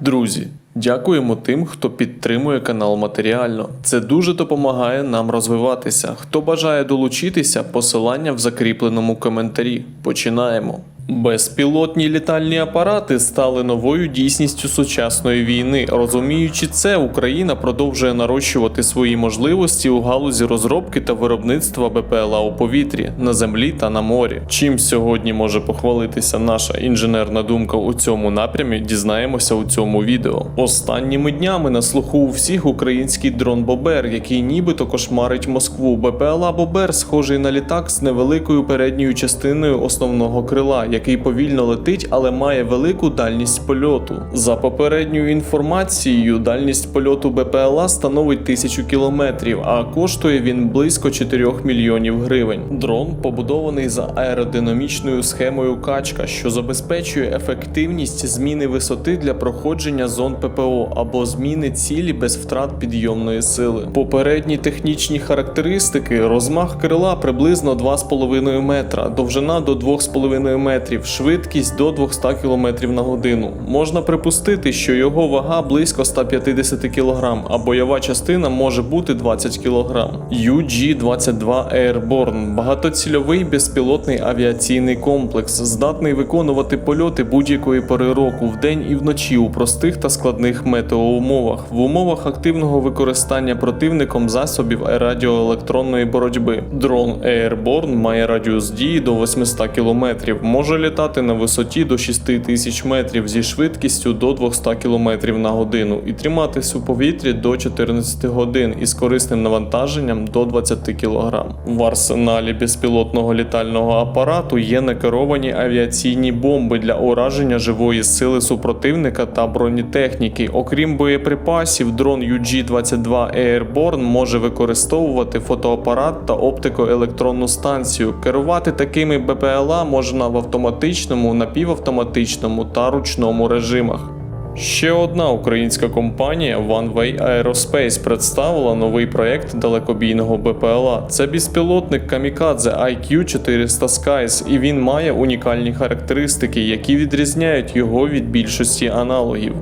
Друзі, дякуємо тим, хто підтримує канал матеріально. Це дуже допомагає нам розвиватися. Хто бажає долучитися, посилання в закріпленому коментарі. Починаємо. Безпілотні літальні апарати стали новою дійсністю сучасної війни. Розуміючи це, Україна продовжує нарощувати свої можливості у галузі розробки та виробництва БПЛА у повітрі, на землі та на морі. Чим сьогодні може похвалитися наша інженерна думка у цьому напрямі, дізнаємося у цьому відео. Останніми днями на слуху у всіх український дрон Бобер, який нібито кошмарить Москву. БПЛА Бобер схожий на літак з невеликою передньою частиною основного крила, який повільно летить, але має велику дальність польоту. За попередньою інформацією, дальність польоту БПЛА становить 1000 кілометрів, а коштує він близько 4 мільйонів гривень. Дрон побудований за аеродинамічною схемою качка, що забезпечує ефективність зміни висоти для проходження зон ППО або зміни цілі без втрат підйомної сили. Попередні технічні характеристики: розмах крила приблизно 2,5 метра, довжина до 2,5 метрів, швидкість до 200 км на годину. Можна припустити, що його вага близько 150 кг, а бойова частина може бути 20 кг. UG-22 Airborne – багатоцільовий безпілотний авіаційний комплекс, здатний виконувати польоти будь-якої пори року вдень і вночі у простих та складних метеоумовах, в умовах активного використання противником засобів радіоелектронної боротьби. Дрон Airborne має радіус дії до 800 км, може літати на висоті до 6000 метрів зі швидкістю до 200 км на годину і триматись у повітрі до 14 годин із корисним навантаженням до 20 кг. В арсеналі безпілотного літального апарату є накеровані авіаційні бомби для ураження живої сили супротивника та бронетехніки. Окрім боєприпасів, дрон UG-22 Airborne може використовувати фотоапарат та оптико-електронну станцію. Керувати такими БПЛА можна в автоматичному, напівавтоматичному та ручному режимах. Ще одна українська компанія OneWay Aerospace представила новий проект далекобійного БПЛА. Це безпілотник камікадзе IQ 400 Skies, і він має унікальні характеристики, які відрізняють його від більшості аналогів.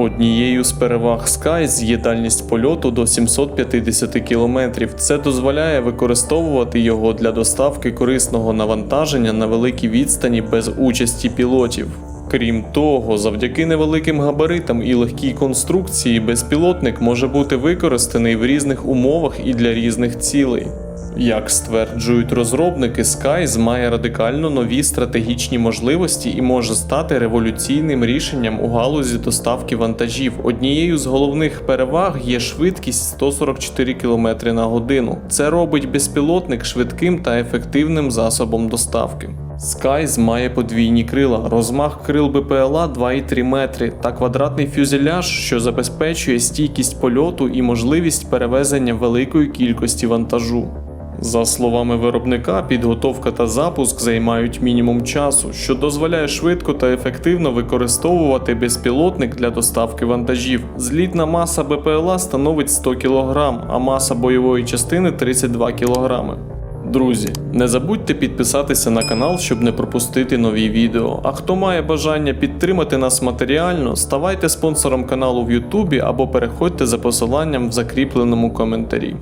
Однією з переваг Skies є польоту до 750 км. Це дозволяє використовувати його для доставки корисного навантаження на великій відстані без участі пілотів. Крім того, завдяки невеликим габаритам і легкій конструкції, безпілотник може бути використаний в різних умовах і для різних цілей. Як стверджують розробники, Skies має радикально нові стратегічні можливості і може стати революційним рішенням у галузі доставки вантажів. Однією з головних переваг є швидкість 144 км на годину. Це робить безпілотник швидким та ефективним засобом доставки. Skies має подвійні крила, розмах крил БПЛА 2,3 метри та квадратний фюзеляж, що забезпечує стійкість польоту і можливість перевезення великої кількості вантажу. За словами виробника, підготовка та запуск займають мінімум часу, що дозволяє швидко та ефективно використовувати безпілотник для доставки вантажів. Злітна маса БПЛА становить 100 кг, а маса бойової частини 32 кг. Друзі, не забудьте підписатися на канал, щоб не пропустити нові відео. А хто має бажання підтримати нас матеріально, ставайте спонсором каналу в Ютубі або переходьте за посиланням в закріпленому коментарі.